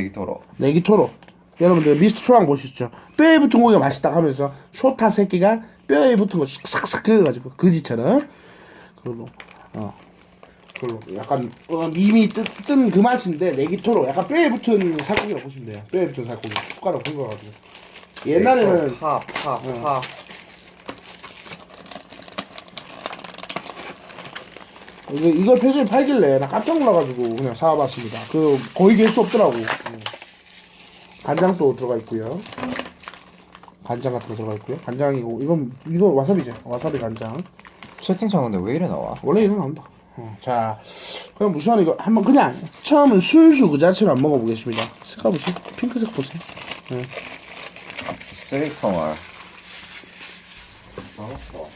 내기토로. 내기토로. 여러분들 미스터 초랑 보셨죠? 뼈에 붙은 고기가 맛있다 하면서 쇼타 새끼가 뼈에 붙은 거 싹싹 그어가지고 그지처럼. 그걸로 어 그걸로 약간 어, 이미 뜬그 맛인데 내기토로. 약간 뼈에 붙은 살코기라고 보시면 돼요. 뼈에 붙은 살코기. 숟가락 긁어가지고. 옛날에는 파파파 이거, 이걸 표정에 팔길래 나 깜짝 놀라가지고 그냥 사와봤습니다. 그 거의 될수 없더라고. 음. 간장도 들어가 있고요. 간장 같은 거 들어가 있고요. 간장이고 이건 이거 와사비죠. 와사비 간장. 채팅창 근데 왜 이래 나와? 원래 이래 나온다. 어, 자, 그럼 우선 이거 한번 그냥 처음은 순수 그 자체로 한번 먹어보겠습니다. 색깔 보세요. 핑크색 보세요. 쓰리통을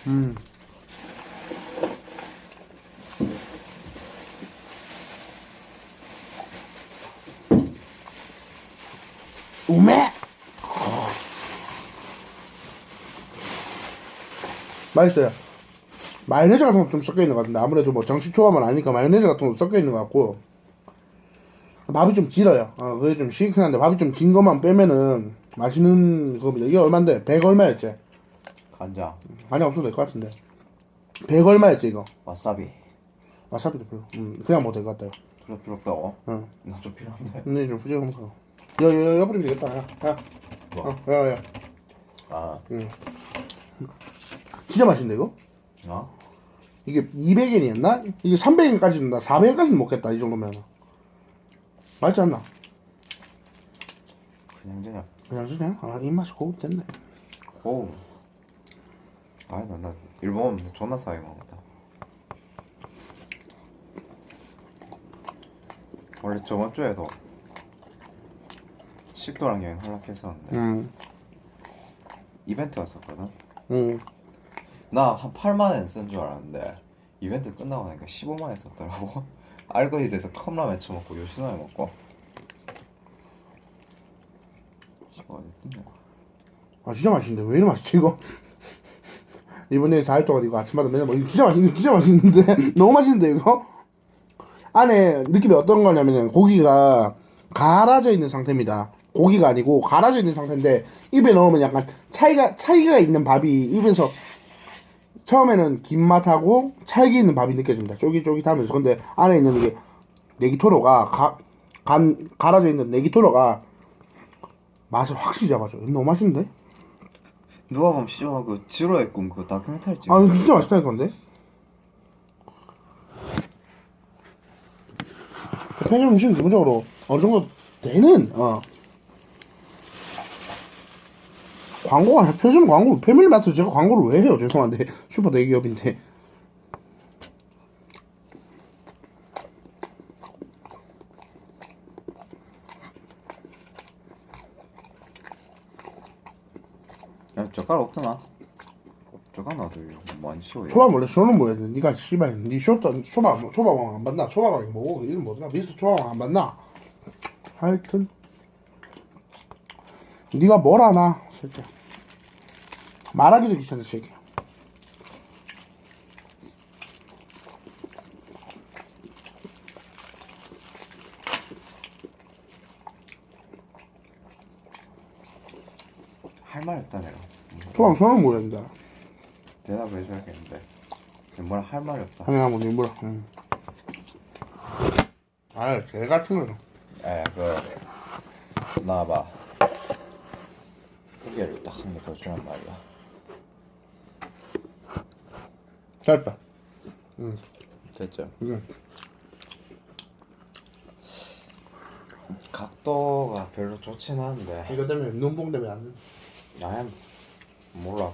음. 우메! 맛있어요. 마요네즈 같은 거 좀 섞여 있는 것 같은데 아무래도 뭐 정식 초밥은 아니니까 마요네즈 같은 거 섞여 있는 것 같고 밥이 좀 길어요. 어, 그게 좀 시큰한데 밥이 좀 긴 것만 빼면은 맛있는 겁니다. 이게 얼마인데? 100 얼마였지? 간장 아니 없어도 될 것 같은데 100 얼마였지 이거? 와사비 와사비도 별로 음, 그냥 먹어도 될것 같아요 필요 필요 없다고? 어. 나좀 필요한데 근데 좀 부지런한 거 여여 여버리면 되겠다 야, 야. 뭐? 어, 야, 야. 아 진짜 맛있는데 이거? 어? 이게 200엔이었나? 이게 300엔까지는 나 400엔까지는 먹겠다 이 정도면 맛있지 않나? 그냥 그냥 그냥 그냥 아 입맛이 고급 됐네 오 아니다 나 일본 존나 싸게 먹었다 원래 저번 주에도 식도락 여행 허락했었는데 음, 이벤트 왔었거든 음. 나한 8만 엔 쓴 줄 알았는데 이벤트 끝나고 나니까 15만 엔 썼더라고 알고리드에서 컵라면 쳐먹고 요시노에 먹고 어, 어딨냐 아 진짜 맛있는데 왜 이리 맛있지 이거? 이번에 4일 동안 이거 아침마다 맨날 먹 이거 진짜 맛있는데 진짜 맛있는데 너무 맛있는데 이거? 안에 느낌이 어떤 거냐면 고기가 갈아져 있는 상태입니다. 고기가 아니고 갈아져 있는 상태인데 입에 넣으면 약간 차이가 차이가 있는 밥이 입에서 처음에는 긴 맛하고 찰기 있는 밥이 느껴집니다. 쫄깃쫄깃하면서 근데 안에 있는 이게 네기토로가 가, 간 갈아져 있는 네기토로가 맛을 확실히 잡아줘요. 너무 맛있는데? 누가 보면 그 지로의 꿈그 다큐멘터리 찍은 아 진짜 맛있다니까 근데 편의점 음식은 기본적으로 어느 정도 되는 어 광고가 아니라 편의점 광고 패밀리마트 제가 광고를 왜 해요? 죄송한데. 슈퍼 대기업인데. 야 젓가락 없더나? 젓가락 놔둬 뭐안 치워 초밥 원래 쇼는 뭐야 니가 씨발 니 쇼트 초밥 초밥왕 안 봤나? 초밥왕이 뭐고 이름 뭐더라? 미스터 초밥왕 안 봤나? 하여튼. 니가 뭘 아나? 새끼 말하기도 귀찮은 새끼 할말 없다 내가 쇼는 뭐야 니가 대답을 해줘야겠는데. 뭐라 할 말이 없다. 하나 한번 입으라. 응. 아개 같은 거 에그 나와봐. 고개를 딱한 개 더 주란 말이야 됐다 됐죠? 응. 각도가 별로 좋진 않은데 이거 때문에 눈뽕 때문에 안 돼. 몰라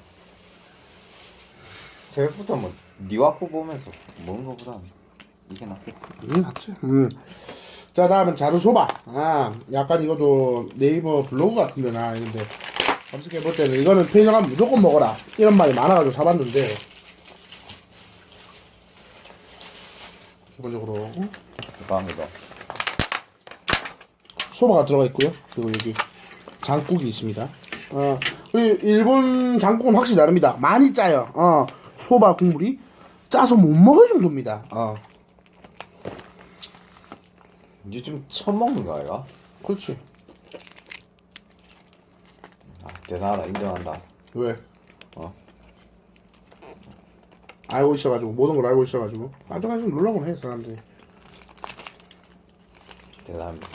새벽부터 뭐 니와꾸 보면서 먹는 거보다 이게 낫겠다 이게 낫지. 음. 자 다음은 자루소바. 아 약간 이것도 네이버 블로그 같은 데 나 이런데 검색해 볼 때는 이거는 편의점 가면 무조건 먹어라 이런 말이 많아가지고 사봤는데 기본적으로 대박이다 소바가 들어가 있고요. 그리고 여기 장국이 있습니다. 어, 그리고 일본 장국은 확실히 다릅니다. 많이 짜요. 어, 소바 국물이 짜서 못 먹을 정도입니다. 어. 니좀 처음 먹는 거 아이가? 그렇지. 아, 대단하다 인정한다 왜? 어? 알고 있어가지고 모든 걸 알고 있어가지고 아직까지 놀라고 해 사람들이. 대단합니다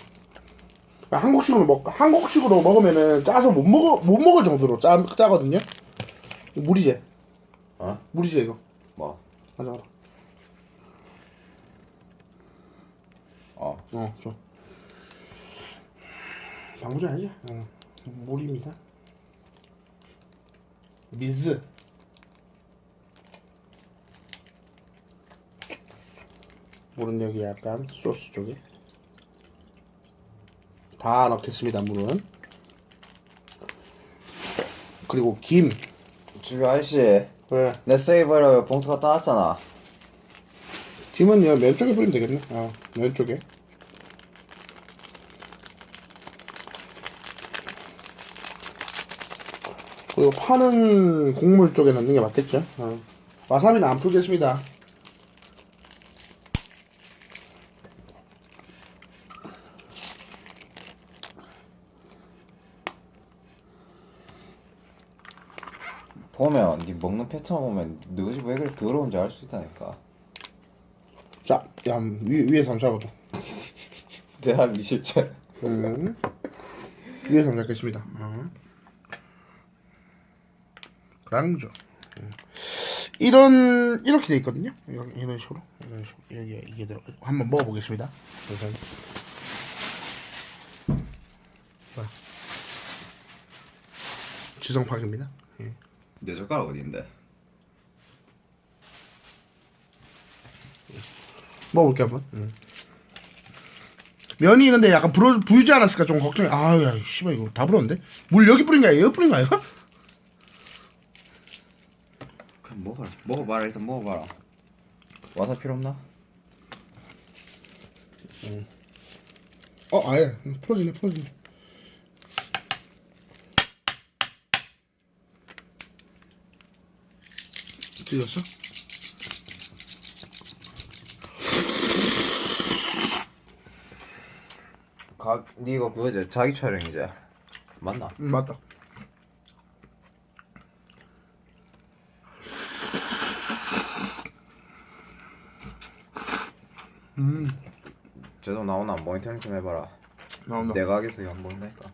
그러니까 한국식으로 먹 한국식으로 먹으면은 짜서 못 먹어 못 먹을 정도로 짜 짜거든요. 물이제 어? 물이제 이거. 뭐? 맞아 맞아. 어어 줘. 방구전 아니지? 어 물입니다. 미즈. 물은 여기 약간 소스 쪽에. 다 넣겠습니다 물은. 그리고 김. 주비 아저씨 왜? 내 세이버로 봉투가 따왔잖아. 김은 여기 면 쪽에 뿌리면 되겠네. 어면 쪽에. 그리고 파는 국물 쪽에 넣는 게 맞겠죠? 어. 와사비는 안 풀겠습니다 보면 니 먹는 패턴 보면 너희 집왜 그렇게 더러운지 알 수 있다니까 자, 야, 위, 위에서 한번 잡아줘 대학 미실체 음. 위에서 한번 잡겠습니다 어. 그랑조 음. 이런 이렇게 돼 있거든요 이런, 이런 식으로 이런 식으로 여기 이게 들어 한번 먹어보겠습니다 우선. 자. 지성팍입니다 예. 내 젓가락 어디인데? 먹어볼게 한번. 면이 근데 약간 불어 부이지 않았을까 좀 걱정이. 아야 씨발 이거 다 불었는데. 물 여기 뿌린 거야? 여기 뿌린 거야? 그럼 먹어라 먹어봐라 일단 먹어봐라 와사 필요 없나? 어 아예 풀어지네 풀어지네. 들렸어? 각, 니 이거 그거지 자기 촬영이지? 맞나? 응 맞다. 쟤도 나오나 모니터링 좀 해봐라 나온다. 내각에서 이거 안 보인다니까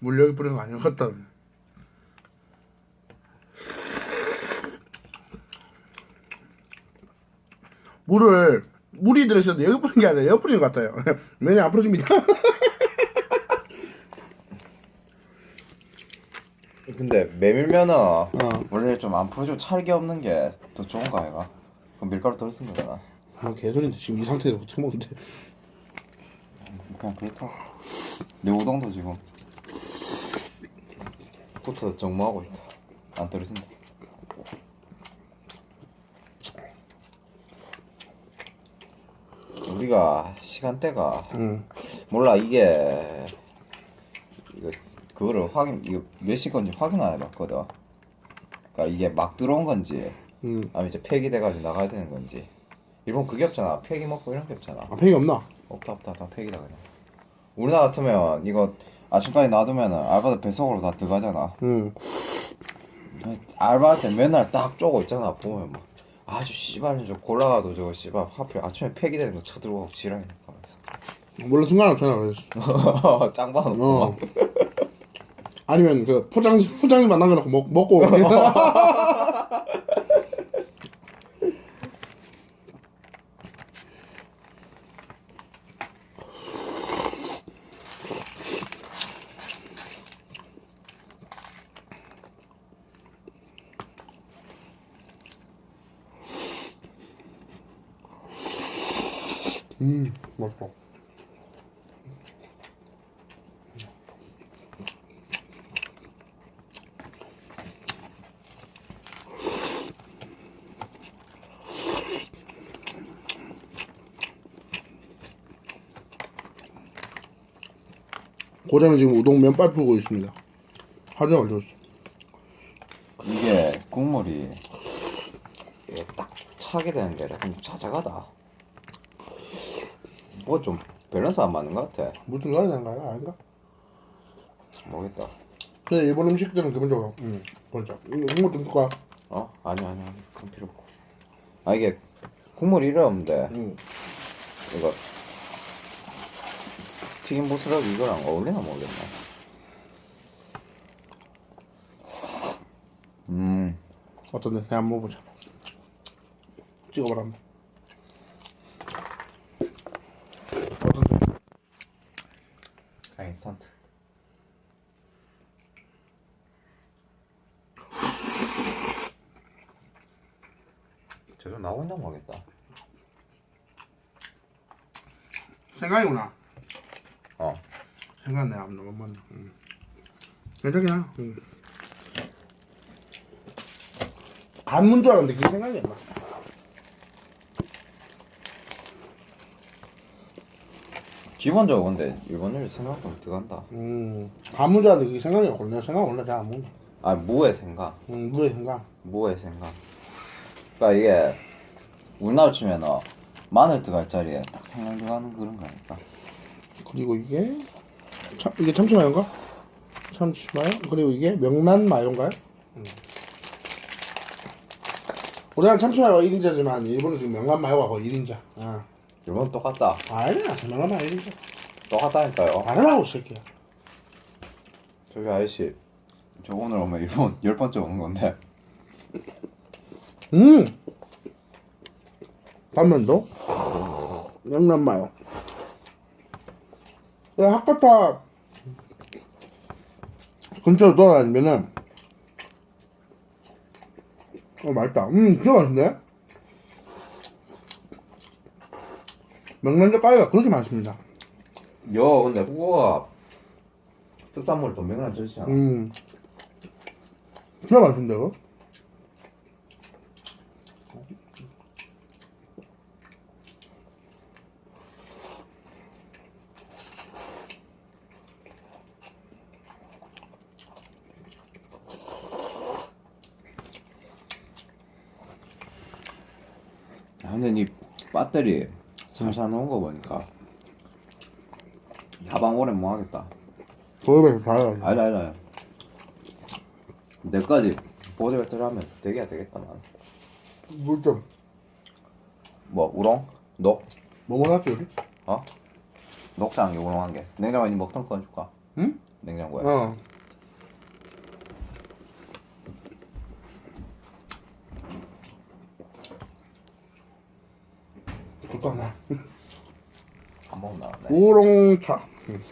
물 여기 뿌리는 거 아닌 것 같다. 물을 물이 들어있어도 여기 뿌린 게 아니라 여기 뿌리는 것 같아요. 면이 안 풀어집니다. 근데 메밀면은 원래 좀 안 풀어주고 찰기 없는 게 더 좋은 거 아이가? 그럼 밀가루 덜쓴 거잖아 아 개소리인데 지금 이 상태로 어떻게 먹는데? 그냥 그렇다 내 우동도 지금 부터 정모하고 있다 안 떨어진다 우리가 시간대가 응. 몰라 이게 이거 그거를 확인 이거 몇시 건지 확인 안 해봤거든. 그러니까 이게 막 들어온 건지 응. 아니면 이제 폐기돼가지고 나가야 되는 건지. 일본 그게 없잖아. 폐기 먹고 이런 게 없잖아. 아 팽이 없나? 없다 없다 다 폐기다 그냥. 우리나라 같으면 이거 아침까지 놔두면은 알바들 배속으로 다 들어가잖아. 응. 알바할 때 맨날 딱 쪼고 있잖아 보면 막 아주 씨발 저 골라가도 저거 씨발 하필 아침에 폐기되는 거 쳐들어가고 지랄이니까 몰라 순간 없잖아 그래서. 짱방 어. 아니면 그 포장 거 넣고 먹 먹고. 음, 맛있어. 고장은 지금 우동 면발 풀고 있습니다. 하루 종일 줬어. 이게 국물이 딱 차게 되는 게 약간 좀 자작하다. 뭐좀 밸런스 안 맞는 것 같아. 물좀 넣어야 되는 거야 아닌가? 모르겠다. 근데 일본 음식들은 기본적으로 음 보자 국물 좀 줄까? 어? 아니 아니 아니 그건 필요 없고. 아 이게 국물 이래 없는데 음. 이거 튀김 보스라고 이거랑 어울리나 모르겠네. 음, 어떤데? 그냥 한번 먹어보자 찍어봐라 한번 어떤데? 인스턴트. 저거 나오나 모르겠다. 생강이구나 어, 생강 내가 안 너무 많네 음. 괜찮냐? 음. 간문 줄 알았는데 그게 생강이었나? 기본적으로 근데 일본 요리 생각보다 들어간다. 음 알았는데 그게 생강이었거든 내가 생강 원래 잘 안 먹는다 아 무의 생각, 음 무의 생강 무의 생각. 그러니까 이게 우리나라 치면 어, 마늘 들어갈 자리에 딱 생강 들어가는 그런 거니까. 그리고 이게 참 이게 참치 마요인가? 참치 마요? 그리고 이게 명란 마요인가요? 음. 우리나라 참치 마요가 1인자지만 일본은 지금 명란 마요가 거의 1인자. 아, 일본 똑같다. 아니야, 마요 1인자. 똑같다니까요. 다르다고 이 새끼야. 저기 아저씨, 저 오늘 오면 일본 열 번째 오는 건데. 음. 반면도 명란 마요. 야, 학교타 근처로 돌아다니면은 어 맛있다. 음, 진짜 맛있네. 명란젓 가루가 그렇게 맛있습니다. 여 근데 후어가 특산물 도 명란 젓이잖아. 음, 진짜 맛있는데 이거? 아, 근데 이 배터리 살살 놓은 거 보니까 야방 오래 못 하겠다. 도입에서 잘해가지고. 아니 아니 아니. 내까지 배터리 하면 되게 되겠다만. 물 좀. 뭐 우롱? 녹? 뭐 먹었지 우리? 어? 녹장 게 우롱한 게. 냉장고에 니 먹던 건 줄까? 응? 냉장고에. 어. 줄까 나. 안 먹나? 네. 우롱차. 음.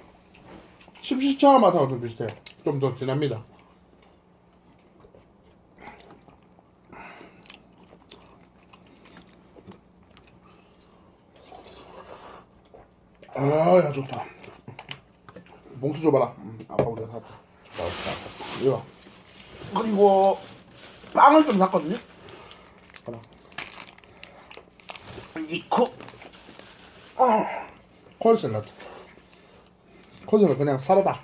십시차 맛하고 좀 비슷해요. 좀더 진합니다. 아, 야 좋다. 봉투 줘봐라. 음, 아빠 우리가 샀다. 이거. 그리고 빵을 좀 샀거든요. 하나. 이코. 어. 콜 샐러드. 콜샐러드 그냥 사르다.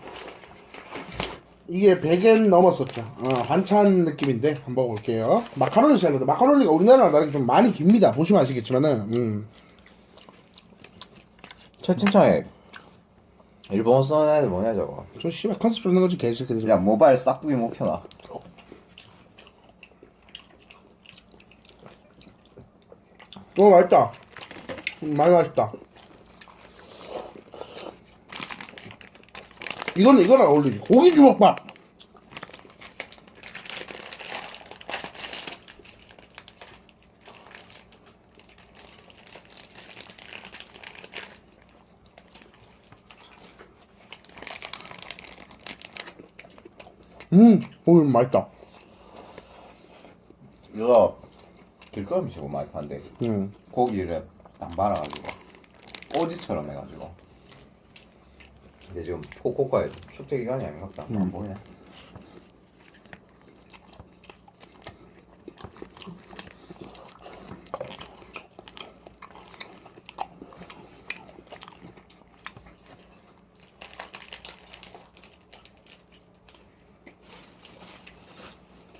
이게 100엔 넘었었죠. 어, 반찬 느낌인데 한번 먹어볼게요. 마카로니 샐러드. 마카로니가 우리나라랑 다르게 좀 많이 깁니다. 보시면 아시겠지만은. 음. 채팅창에 일본어 쓰는 애들 뭐냐 저거. 저 씨발 컨셉 잡는 거지 개새끼들. 야 모바일 싹두기 못 켜놔. 어 맛있다. 음, 많이 맛있다. 이거는 이거랑 어울리지. 고기 주먹밥. 음, 고기 맛있다. 이거 길거리식으로 많이 판대. 음, 고기를 딱 말아가지고 꼬지처럼 해가지고. 근데 지금 코코카의 축제 기간이 아닌가 보다. 안 보이네.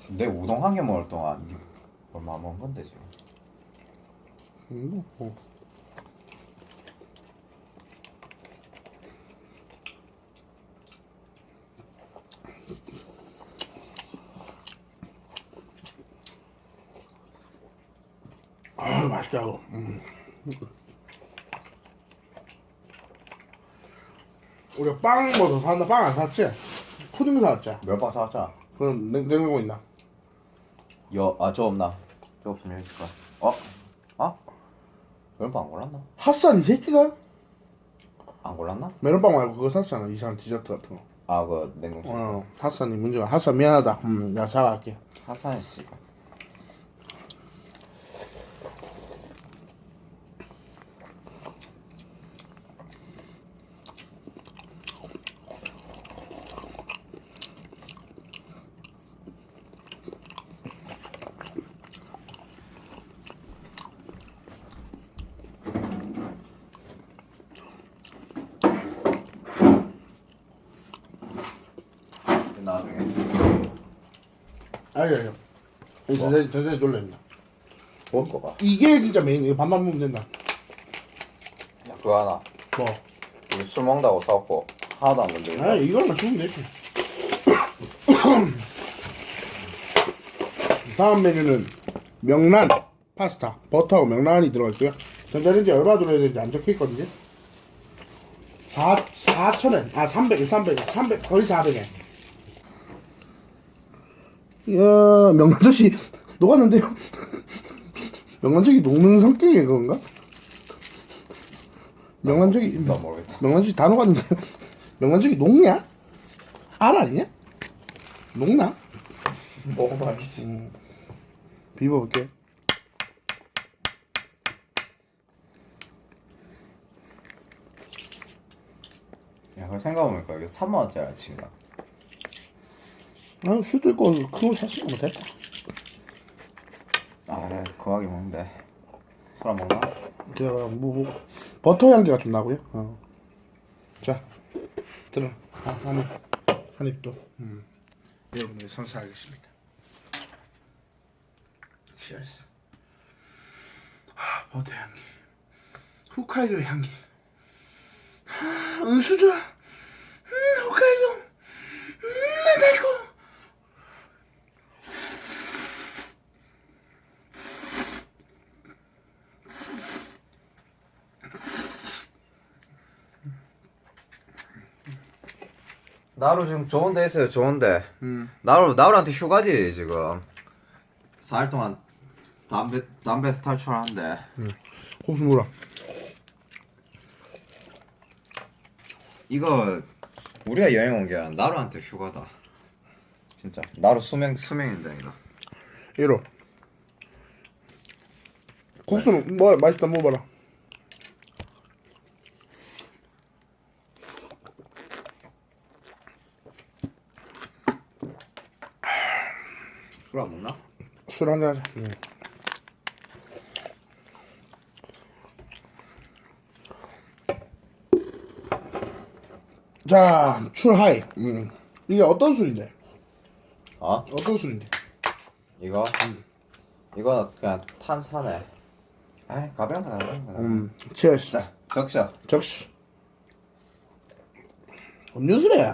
내 우동 한 개 먹을 동안 먹은 건데 지금? 음, 어. 아 맛있게 하고 음. 우리가 빵 뭐더 샀나 빵안 샀지? 푸딩 사왔지? 몇방 사왔잖아. 그럼 냉, 냉장고 있나? 여, 아, 저 없나? 저 없으면 여기 있을 거야. 어? 어? 메론빵 안 골랐나? 핫산 이 새끼가? 안 골랐나? 메론빵 말고 그거 샀잖아 이상한 디저트 같은 거 아, 그 냉동실. 어, 핫산이 문제가 핫산 미안하다 음, 내가 사갈게 하산 씨. 나중에 아니 아니 이 전에 전에 놀랬나 뭘 거봐. 이게 진짜 메인이야 반반 먹으면 된다. 그거 하나. 뭐? 우리 술 먹는다고 사갖고 하나도 안 건드리고. 아 이거만 주면 되지. 다음 메뉴는 명란 파스타 버터하고 명란이 들어가 있고요. 전자레인지 얼마 들어야 되는지 안 적혀 있거든요. 4, 4천 원. 아 300, 300, 300 거의 400엔 이야 명란젓이 녹았는데요 명란젓이 녹는 성격인 건가? 명란젓이 나 모르겠다. 명란젓이 다 녹았는데요 명란젓이 녹냐? 알 아니냐? 녹나? 먹어봐야지. 비벼볼게 야, 그거 생각해보니까 이게 3만원짜리 아침이다. 아 술도 있고 그거 샀으면 됐다 아, 그래, 거하게 먹는데. 술 안 먹나? 제가 뭐, 뭐 버터 향기가 좀 나고요. 어. 자 들어. 아, 한입. 한입 또. 음. 여러분들 선사하겠습니다. 치얼스 아 버터 향기. 홋카이도 향기. 아, 은수저 음, 홋카이도 음, 나다이고 나로 지금 좋은데 했어요, 좋은데. 음. 나로, 나로한테 휴가지, 지금. 4일 동안 담배, 담배에서 탈출하는데. 고수 물어 이거, 우리가 여행 온 게 아니라 나로한테 휴가다. 진짜. 나로 수명, 수명인데, 이거. 1호 국수는 뭐 맛있다 먹어봐라 술 안 먹나? 술 한잔 하자 응. 자 출하이 음. 이게 어떤 술인데? 어? 어떤 술인데? 이거? 이거 그냥 탄산에. 아이, 가벼운 거 가벼운 거. 음 치얼스 자, 적셔. 적시 음료수래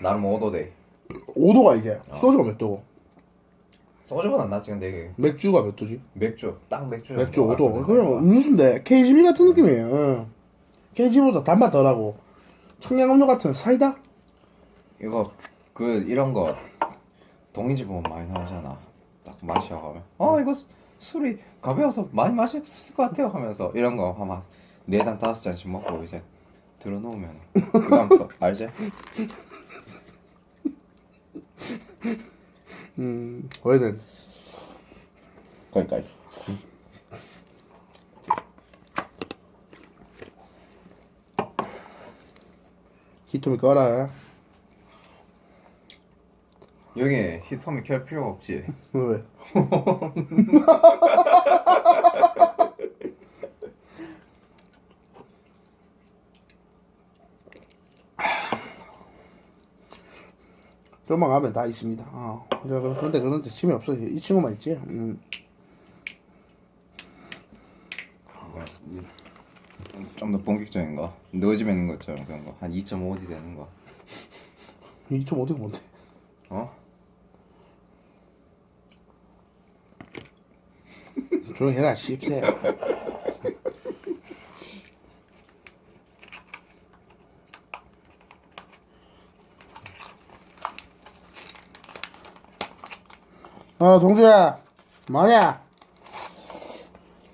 나름 5도 돼. 5도가 이게 소주가 몇 도고 소주보다 낫지, 근데 이게. 맥주가 몇 도지? 맥주, 딱 맥주. 맥주 5도 그냥 음료수인데 KGB 같은 느낌이에요 응. KGB보다 단맛 덜하고 청량음료 같은 사이다? 이거 그 이런 거 동인지 보면 많이 나오잖아. 딱 마셔가면 어 이거 수- 술이 가벼워서 많이 마실 수 있을 것 같아요 하면서 이런 거 아마 네잔 다섯 잔씩 먹고 이제 들어놓으면 그다음 또 알지? 음 오래된 거기까지. 히토미 꺼라 여기 히터미 켤 필요가 없지. 왜? 좀만 가면 다 있습니다. 어. 그- 그런데 그런데 짐이 없어. 이 친구만 있지. 음. 좀 더 본격적인 거. 너 집에 있는 것처럼 그런 거. 한 2.5D 되는 거. 이좀 어떻게 못해? 어? 조용히 해라 씹새. 어 동주야 뭐냐?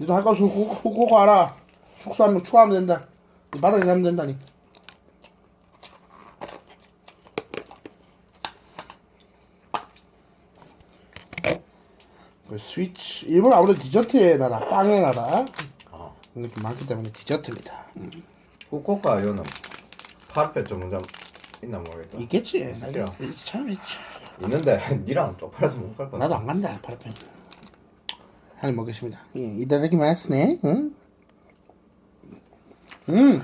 니도 할거 훅훅 와라. 축소하면 추하면 된다. 니 바닥에 자면 된다니. 그 스위치 일본 아무래도 디저트에 나라 빵에 나라 어. 이게 좀 많기 때문에 디저트입니다. 후쿠오카 요는 파르페 전문점 있나 모르겠다. 있겠지. 있죠. 참 있지. 있는데 니랑 쪽팔려서 못 갈 거야. 나도 안 간다 파라펜. 한입 먹겠습니다. 예, 이따다키마스네. 응? 음.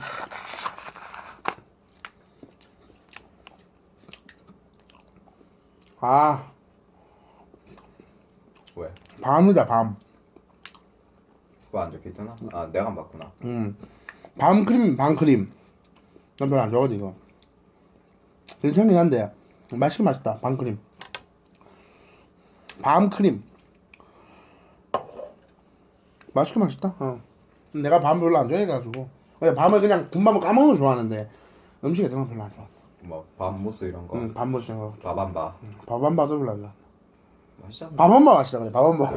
아 왜? 밤이다 밤. 그거 안 적혀 있잖아. 아 내가 안 봤구나. 음. 밤 크림 밤 크림. 난 별로 안 좋아하거든 이거. 괜찮긴 한데 맛있긴 맛있다 밤 크림. 밤 크림. 맛있게 맛있다. 어. 내가 밤 별로 안 좋아해가지고 그냥 밤을 그냥 군밤을 까먹는 걸 좋아하는데 음식에 대한 건 별로 안 좋아. 뭐 밥 무스 이런 거. 응, 밥 먹는 거. 밥안바. 밥한 바도 별로 안 좋아. 맛있잖아. 밥한 바 맛있다 그래 밥한 바.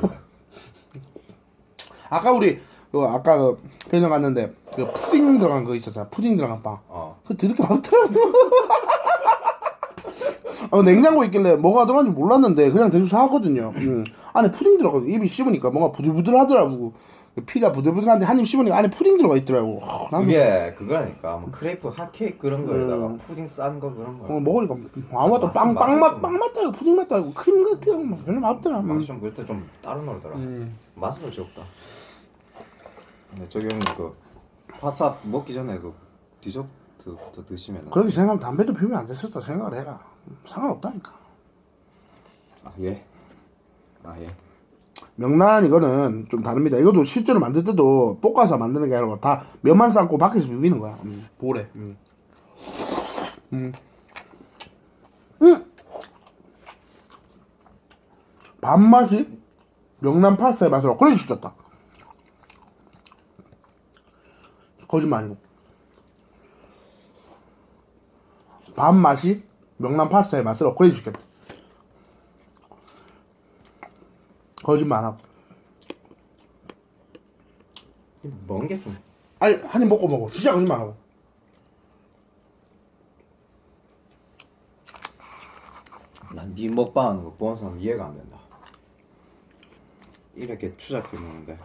아까 우리 그 아까 그 편의점 갔는데 그 푸딩 들어간 거 있었잖아. 푸딩 들어간 빵. 어. 그 드럽게 많더라고. 어, 냉장고에 있길래 뭐가 들어간지 몰랐는데 그냥 대충 사왔거든요. 음. 안에 푸딩 들어가고 입이 씹으니까 뭔가 부들부들하더라고. 그 피가 부들부들한데 한 입 씹으니까 안에 푸딩 들어가 있더라고. 아, 난 이게 그거니까 뭐 크레이프 핫케이크 그런 거에다가 음. 푸딩 싼 거 그런 거. 어, 먹으니까 아무것도 빵, 빵 맛은 맛, 좀- 빵 맛도 아니고 푸딩 맛도 아니고 크림 같기도 하고 막 별로 맛없더라. 음. 맛이 좀 그때 좀 따로 놀더라. 음. 맛은 그렇지 없다. 근데 저기 형님 그 파스타 먹기 전에 그 디저트부터 드시면 그렇게 생각하면 담배도 피우면 안 됐었다 생각을 해라. 상관없다니까. 아 예. 아 예. 명란 이거는 좀 다릅니다. 이것도 실제로 만들 때도 볶아서 만드는 게 아니고 다 면만 삶고 밖에서 비비는 거야. 음, 볼에. 음. 음. 음. 밥맛이 명란 파스타의 맛을 업그레이드 시켰다. 거짓말 아니고. 밥맛이 명란 파스타의 맛을 업그레이드 시켰다. 거짓말 안 하고. 먹은 게 좀. 아니 한 입 먹고 먹어 진짜 거짓말 안 하고 난네 먹방하는 거 보는 사람 이해가 안 된다. 이렇게 추잡게 먹는데.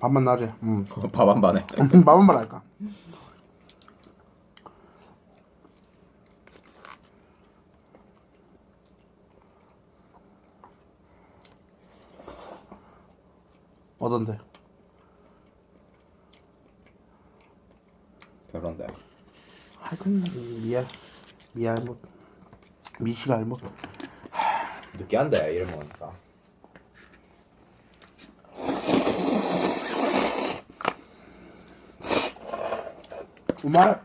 밥만 나지 음. 밥한 반에. 밥만 말할까 어떤데 별론데. 하여튼 미안 미안 뭐 미시가 뭐 느끼한데 이런 거니까. 우말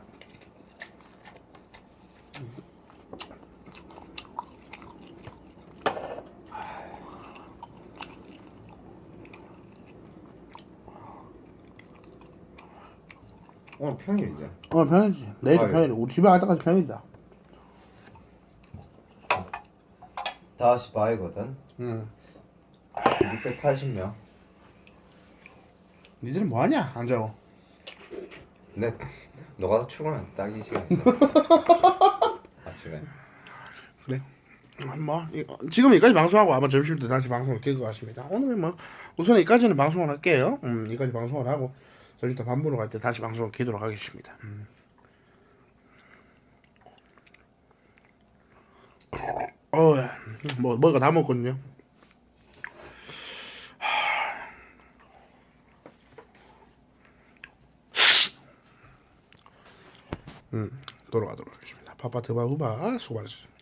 오늘 평일이지. 오늘 평일이지 내일도 아유. 평일이 우리 집에 갈 때까지 평일이다 다시 바이거든. 응 680명. 니들은 뭐하냐 안 자고 근데 너가 출근하면 딱이 시간인데. 아침에. 그래. 뭐 이- 지금 여기까지 방송하고 아마 점심 때 다시 방송을 켤것 같습니다. 오늘 뭐 우선 여기까지는 방송을 할게요. 음, 여기까지 방송을 하고 저 이따 밥 먹으러 갈 때 다시 방송을 켜도록 하겠습니다. 음. 어, 뭐 뭐가 다 먹거든요. 음, 돌아가도록 하겠습니다. 파파 드바후바 수고하셨습니다.